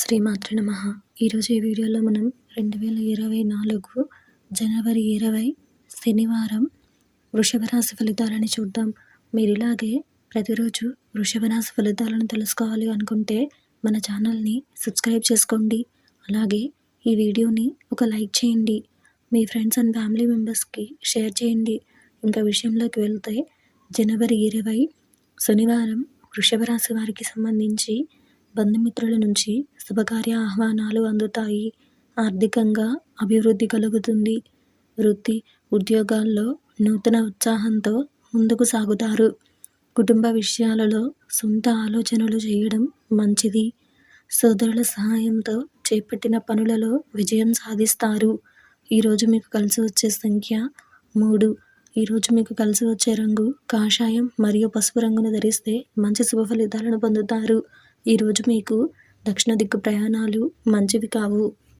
శ్రీమాత్రి నమ. ఈరోజు ఈ వీడియోలో మనం రెండు వేల ఇరవై నాలుగు జనవరి ఇరవై శనివారం వృషభ రాశి ఫలితాలని చూద్దాం. మీరు ఇలాగే ప్రతిరోజు వృషభ రాశి ఫలితాలను తెలుసుకోవాలి అనుకుంటే మన ఛానల్ని సబ్స్క్రైబ్ చేసుకోండి. అలాగే ఈ వీడియోని ఒక లైక్ చేయండి. మీ ఫ్రెండ్స్ అండ్ ఫ్యామిలీ మెంబర్స్కి షేర్ చేయండి. ఇంకా విషయంలోకి వెళ్తే జనవరి ఇరవై శనివారం వృషభ రాశి వారికి సంబంధించి బంధుమిత్రుల నుంచి శుభకార్య ఆహ్వానాలు అందుతాయి. ఆర్థికంగా అభివృద్ధి కలుగుతుంది. వృత్తి ఉద్యోగాల్లో నూతన ఉత్సాహంతో ముందుకు సాగుతారు. కుటుంబ విషయాలలో సొంత ఆలోచనలు చేయడం మంచిది. సోదరుల సహాయంతో చేపట్టిన పనులలో విజయం సాధిస్తారు. ఈరోజు మీకు కలిసి వచ్చే సంఖ్య మూడు. ఈరోజు మీకు కలిసి వచ్చే రంగు కాషాయం మరియు పసుపు రంగును ధరిస్తే మంచి శుభ ఫలితాలను పొందుతారు. ఈరోజు మీకు దక్షిణ దిక్కు ప్రయాణాలు మంచివి కావు.